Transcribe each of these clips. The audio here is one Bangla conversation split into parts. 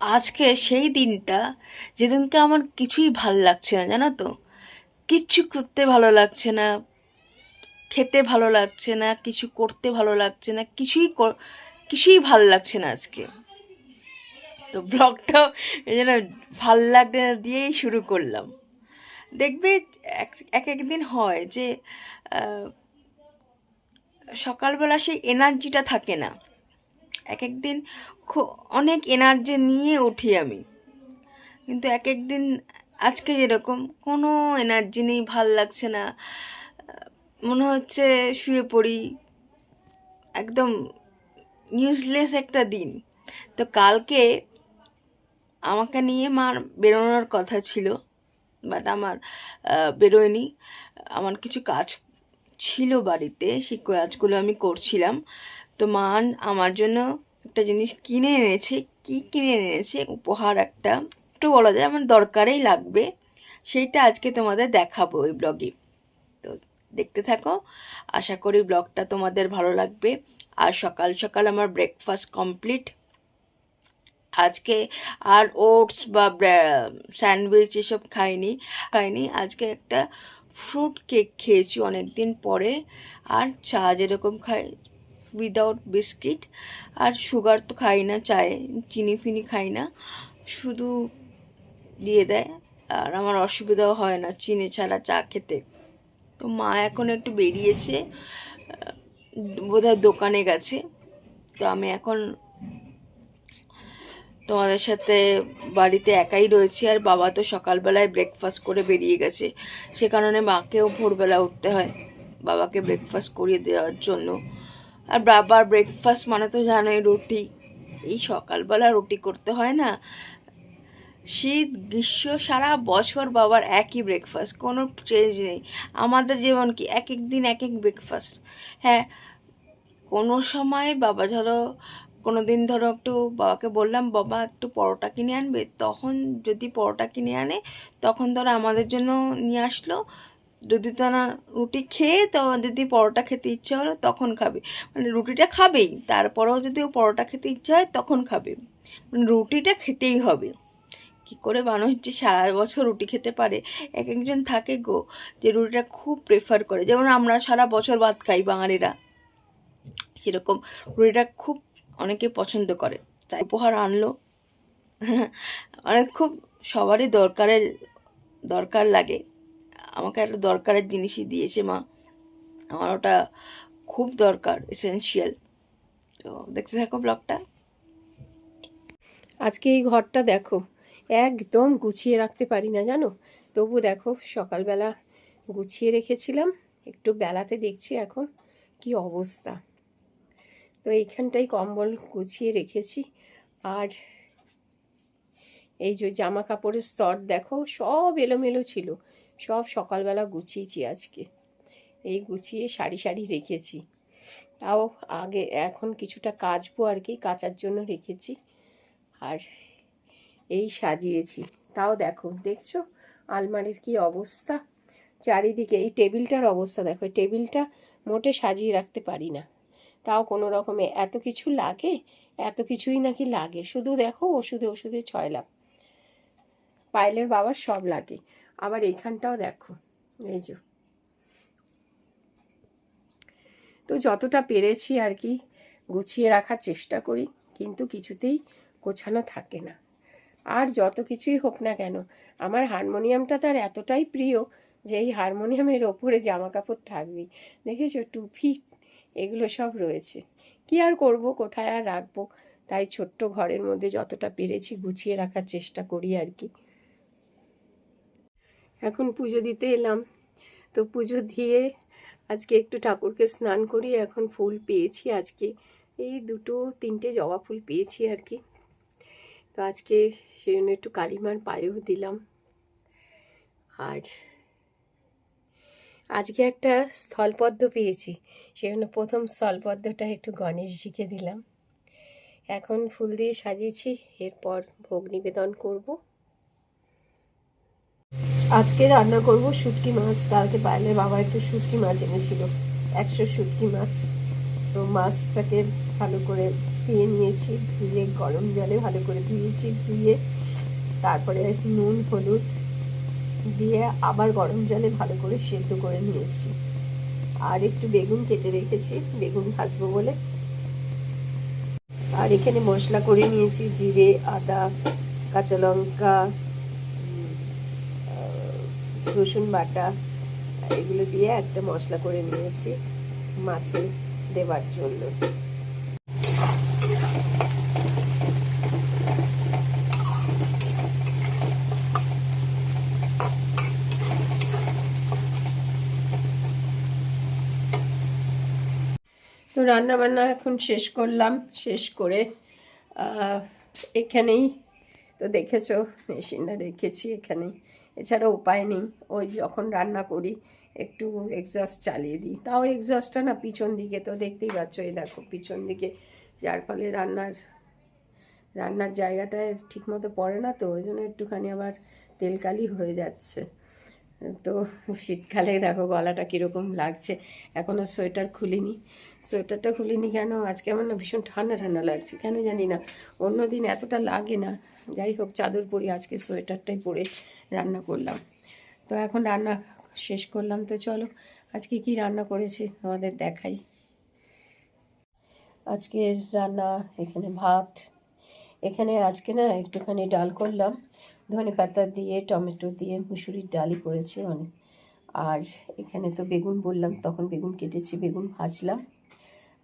আজকে সেই দিনটা যেদিনকে আমার কিছুই ভালো লাগছে না, জানো তো? কিচ্ছু করতে ভালো লাগছে না, খেতে ভালো লাগছে না, কিছু করতে ভালো লাগছে না, কিছুই কিছুই ভালো লাগছে না আজকে। তো ব্লগটাও জন্য ভালো লাগতে না দিয়েই শুরু করলাম। দেখবে এক এক একদিন হয় যে সকালবেলা সেই এনার্জিটা থাকে না। এক একদিন অনেক এনার্জি নিয়ে উঠি আমি। কিন্তু এক একদিন আজকে যেরকম, কোনো এনার্জি নেই, ভালো লাগছে না। মনে হচ্ছে শুয়ে পড়ি। একদম ইউজলেস একটা দিন। তো কালকে আমাকে নিয়ে মার বেরোনোর কথা ছিল বাট আমার বেরোয়নি। আমার কিছু কাজ ছিল বাড়িতে, সেই কাজগুলো আমি করছিলাম। তো মা আমার জন্য একটা জিনিস কিনে এনেছে। কি কিনে এনেছে? উপহার একটা। একটু বলা যায় আমার দরকারেই লাগবে। সেইটা আজকে তোমাদের দেখাবো ওই ব্লগে। তো দেখতে থাকো। আশা করি ব্লগটা তোমাদের ভালো লাগবে। আর সকাল সকাল আমার ব্রেকফাস্ট কমপ্লিট আজকে আর ওটস বা স্যান্ডউইচ এসব খাইনি। খাইনি। আজকে একটা ফ্রুট কেক খেয়েছি অনেক দিন পরে। আর চা যেরকম খাই উইদাউট বিস্কিট আর সুগার তো খাই না, চায়ে চিনি ফিনি খাই না। শুধু দিয়ে দেয়। আর আমার অসুবিধাও হয় না চিনি ছাড়া চা খেতে। তো মা এখন একটু বেরিয়েছে বোধহয় দোকানে গেছে। তো আমি এখন তোমাদের সাথে বাড়িতে একাই রয়েছি। আর বাবা তো সকালবেলায় ব্রেকফাস্ট করে বেরিয়ে গেছে। সে কারণে মাকেও ভোরবেলা উঠতে হয় বাবাকে ব্রেকফাস্ট করিয়ে দেওয়ার জন্য। আর বাবার ব্রেকফাস্ট মানে তো জানোই রুটি। এই সকালবেলা রুটি করতে হয় না। শীত, গ্রীষ্ম, সারা বছর বাবার একই ব্রেকফাস্ট কোনো চেঞ্জ নেই। আমাদের যেমন কি এক এক দিন এক এক ব্রেকফাস্ট হ্যাঁ কোনো সময় বাবা ধরো, কোনো দিন ধরো একটু বাবাকে বললাম, বাবা, একটু পরোটা কিনে আনবে? তখন যদি পরোটা কিনে আনে, তখন ধরো আমাদের জন্য নিয়ে আসলো। যদি তারা রুটি খেয়ে তো যদি পরোটা খেতে ইচ্ছে হলো, তখন খাবে। মানে রুটিটা খাবেই, তারপরেও যদি পরোটা খেতে ইচ্ছে হয়, তখন খাবে। মানে রুটিটা খেতেই হবে। কি করে মানুষ যে সারা বছর রুটি খেতে পারে? এক একজন থাকে গো, যে রুটিটা খুব প্রেফার করে। যেমন আমরা সারা বছর ভাত খাই বাঙালিরা। সেরকম রুটিটা খুব অনেকে পছন্দ করে। তাই উপহার আনলো। মানে খুব সবারই দরকারের, দরকার লাগে। আমাকে একটা দরকারের জিনিসই দিয়েছে মা। আমার ওটা খুব দরকার এসেনশিয়াল তো দেখতে থাকো ব্লগটা। আজকে এই ঘরটা দেখো, একদম গুছিয়ে রাখতে পারি না জানো? তবু দেখো, সকালবেলা গুছিয়ে রেখেছিলাম, একটু বেলাতে দেখছি এখন কি অবস্থা। তো এইখানটাই কম্বল গুছিয়ে রেখেছি, আর এই যে জামা কাপড়ের স্তর দেখো, সব এলোমেলো ছিল। সব সকালবেলা গুছিয়েছি আজকে। এই গুছিয়ে সারি সারি রেখেছি। তাও আগে এখন কিছুটা কাচবো আর কি, কাচার জন্য রেখেছি। আর এই সাজিয়েছি। তাও দেখো, দেখছ আলমারির কি অবস্থা? চারিদিকে এই টেবিলটার অবস্থা দেখো টেবিলটা মোটে সাজিয়ে রাখতে পারি না। তাও কোনো রকমে এত কিছু লাগে? এত কিছুই নাকি লাগে? শুধু দেখো ওষুধে ওষুধে ছয়লাম পাইলের বাবার সব লাগে। আবার এইখানটাও দেখো। এই যে। তো যতটা পেরেছি আর কি, গুছিয়ে রাখার চেষ্টা করি, কিন্তু কিছুতেই গোছানো থাকে না। আর যত কিছুই হোক না কেন, আমার হারমোনিয়ামটা তার এতটাই প্রিয় যে এই হারমোনিয়ামের ওপরে জামা কাপড় থাকবেই। দেখেছ? টুপি, এগুলো সব রয়েছে। কি আর করব? কোথায় আর রাখব? তাই ছোট্ট ঘরের মধ্যে যতটা পেরেছি গুছিয়ে রাখার চেষ্টা করি আর কি। এখন পুজো দিতে এলাম। তো পুজো দিয়ে আজকে একটু ঠাকুরকে স্নান করি, এখন ফুল পেয়েছি আজকে। এই দুটো, তিনটে জবা ফুল পেয়েছি আর কি। তো আজকে সেই জন্য একটু কালিমার পায়েও দিলাম। আর আজকে একটা স্থলপদ্ম পেয়েছি, সেই জন্য প্রথম স্থলপদ্মটা একটু গণেশজিকে দিলাম। এখন ফুল দিয়ে সাজিয়েছি, এরপর ভোগ নিবেদন করব। আজকে রান্না করব শুটকি মাছ, কালকে পাইলে বাবা একটু শুটকি মাছ এনেছিল, একশো শুটকি মাছ। তো মাছটাকে ভালো করে ধুয়ে নিয়েছি, ধুয়ে গরম জলে ভালো করে ধুয়েছি, ধুয়ে তারপরে নুন, হলুদ দিয়ে আবার গরম জলে ভালো করে সেদ্ধ করে নিয়েছি। আর একটু বেগুন কেটে রেখেছি, বেগুন ভাজবো বলে। আর এখানে মশলা করে নিয়েছি, জিরে, আদা, কাঁচা লঙ্কা রসুন বাটা, এগুলো দিয়ে একটা মশলা করে নিয়েছি মাছে দেবার জন্য। তো রান্না বান্না এখন শেষ করলাম, শেষ করে এখানেই। তো দেখেছ, মেশিনটা রেখেছি এখানে। এছাড়া উপায় নেই। ওই যখন রান্না করি, একটু এক্সস্ট চালিয়ে দিই। তাও এক্সস্টটা না পিছন দিকে, তো দেখতেই পাচ্ছ এই দেখো পিছন দিকে। যার ফলে রান্নার রান্নার জায়গাটায় ঠিকমতো পড়ে না তো, ওই জন্য একটুখানি আবার তেলকালি হয়ে যাচ্ছে। তো শীতকালে দেখো গলাটা কীরকম লাগছে। এখনও সোয়েটার খুলিনি। সোয়েটারটা খুলিনি কেন? আজকে আমার না ভীষণ ঠান্ডা ঠান্ডা লাগছে। কেন জানি না। অন্য দিন এতটা লাগে না। যাই হোক, চাদর পরি আজকে সোয়েটারটাই পরে রান্না করলাম। তো এখন রান্না শেষ করলাম। তো চলো, আজকে কি রান্না করেছি তোমাদের দেখাই। আজকে রান্না এখানে ভাত। এখানে আজকে না একটুখানি ডাল করলাম। ধনে পাতা দিয়ে, টমেটো দিয়ে, মুসুরির ডালই করেছি অনেক। আর এখানে তো বেগুন বললাম, তখন বেগুন কেটেছি, বেগুন ভাজলাম।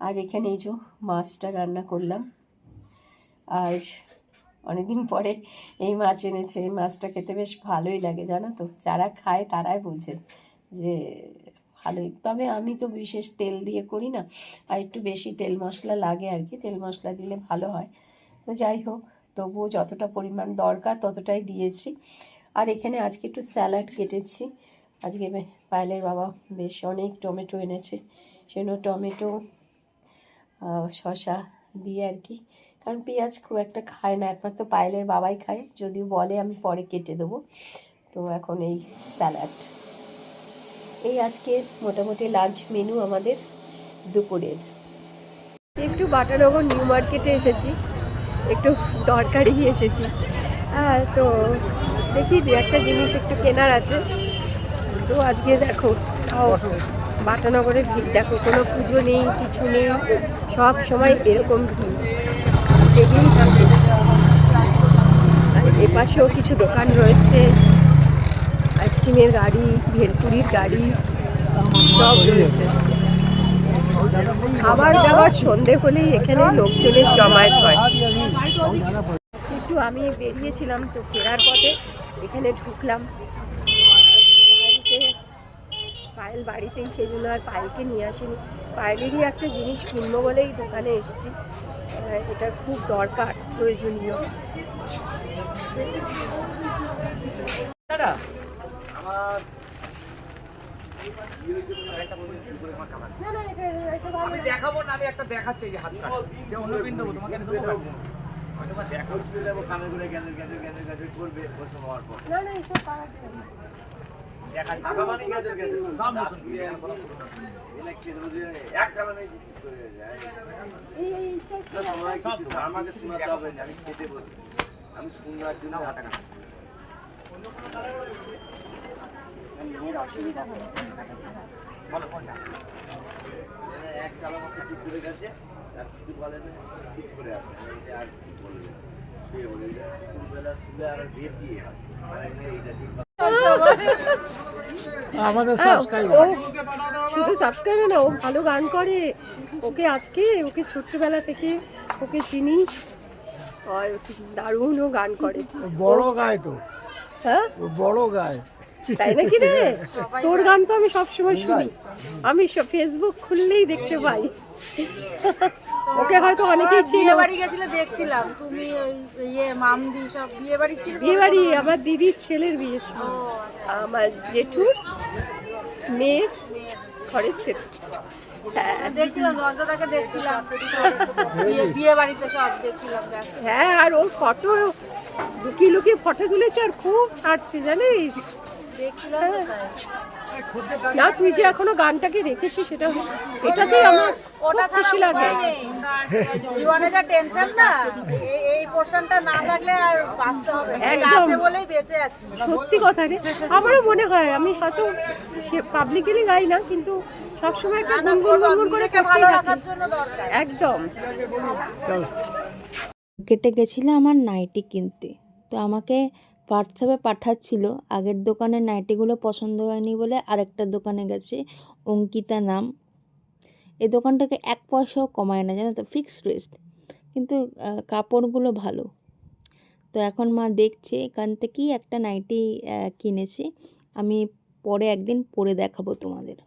আর এখানে এই যে মাছটা রান্না করলাম। আর অনেকদিন পরে এই মাছ এনেছে, এই মাছটা খেতে বেশ ভালোই লাগে, জানো তো? যারা খায় তারাই বোঝে যে ভালোই। তবে আমি তো বিশেষ তেল দিয়ে করি না, আর একটু বেশি তেল মশলা লাগে আর কি, তেল মশলা দিলে ভালো হয়। তো যাই হোক, তবুও যতটা পরিমাণ দরকার ততটাই দিয়েছি। আর এখানে আজকে একটু স্যালাড কেটেছি। আজকে পায়েলের বাবা বেশ অনেক টমেটো এনেছে। সেজন্য টমেটো শসা দিয়ে আর কি কারণ পেঁয়াজ খুব একটা খায় না, একমাত্র পায়েলের বাবাই খায়, যদিও বলে আমি পরে কেটে দেবো। তো এখন এই স্যালাড। এই আজকের মোটামুটি লাঞ্চ মেনু আমাদের দুপুরের। একটু বাটানগর নিউ মার্কেটে এসেছি, একটু দরকারি এসেছি। হ্যাঁ তো দেখি দু একটা জিনিস একটু কেনার আছে। তো আজকে দেখো, তাও বাটানগরের ভিড়। দেখো, কোনো পুজো নেই, কিছু নেই, সব সময় এরকম ভিড়। লেগেই এপাশেও কিছু দোকান রয়েছে। আইসক্রিমের গাড়ি, ভেলপুরির গাড়ি, সব রয়েছে। খাবার দাবার সন্ধে হলেই এখানে লোকজনের জমায়েত হয়। একটু আমি বেরিয়েছিলাম তো ফেরার পথে। এখানে ঢুকলাম। পায়েল বাড়িতেই, সেই জন্য আর পায়েলকে নিয়ে আসিনি। পায়েলেরই একটা জিনিস কিনবো বলেই দোকানে এসেছি। আহ, এটা খুব দরকার প্রয়োজনীয়। না না এটা এটা ভালো আমি দেখাবো না আমি একটা দেখাচ্ছি এই যে হাত কাটা। সে অন্য পিন দেবো তোমাকে দেবো না না। আমাকে শোনাতে হবে না আমি খেতে বলছি আমি শোনার জন্য অসুবিধা হয় বলো কোনটা? এক চালা মাত্র ঠিক করে গেছে আর কিছু বলে না ঠিক করে আসে আর কি বলবে? সে বলে যে দুবেলা শুলে আর বেশি। মানে এইটা ঠিক আমাদের হ্যাঁ, ও শুধু সাবস্ক্রাইবার না ও ভালো গান করে। ওকে আজকে ওকে ছোট্টবেলা থেকে ওকে চিনি। আর দারুণ ও গান করে। বড় গায় তো। হ্যাঁ? বড় গায়। তাই নাকি রে? তোর গান তো আমি সবসময় শুনি। আমি সব ফেসবুক খুললেই দেখতে পাই। ওকে হয়তো অনেকেই ছিল বিয়ে বাড়ি গেছিলে দেখছিলাম। তুমি ওই ইয়ে মামদি সব বিয়ে বাড়ি ছিল? বিয়ে বাড়ি আমার দিদির ছেলের বিয়ে ছিল। আমার জেঠুর মেয়ের ঘরের ছেলে হ্যাঁ দেখছিলাম দেখছিলাম বিয়ে- বিয়ে বাড়িতে সব দেখছিলাম। হ্যাঁ আর ওর ফটো লুকিয়ে লুকিয়ে ফটো তুলেছে আর খুব ছাড়ছে জানিস দেখছিলাম। না তুই যে এখনও গানটাকে রেখেছিস সেটা এটাতেই আমার ওটা খুশি লাগে। জীবনে যা টেনশন না এই- পোর্শনটা না থাকলে আর বাঁচতে হবে। আছে বলেই বেঁচে আছি। সত্যি কথা রে। আমারও মনে হয় আমি হয়তো সে পাবলিকলি গাই না কিন্তু সবসময় একটা গুনগুন গুনগুন করে ভালো রাখার জন্য দরকার। একদম। কেটে গেছিল আমার নাইটি কিনতে। তো আমাকে হোয়াটসঅ্যাপে পাঠাচ্ছিল, আগের দোকানের নাইটিগুলো পছন্দ হয়নি বলে আরেকটা দোকানে গেছে, অঙ্কিতা নাম। এই দোকানটাকে এক পয়সাও কমায় না, জানো তো ফিক্সড রেস্ট কিন্তু কাপড়গুলো ভালো। তো এখন মা দেখছে, এখান থেকেই একটা নাইটি কিনেছি। আমি পরে একদিন পরে দেখাবো তোমাদের।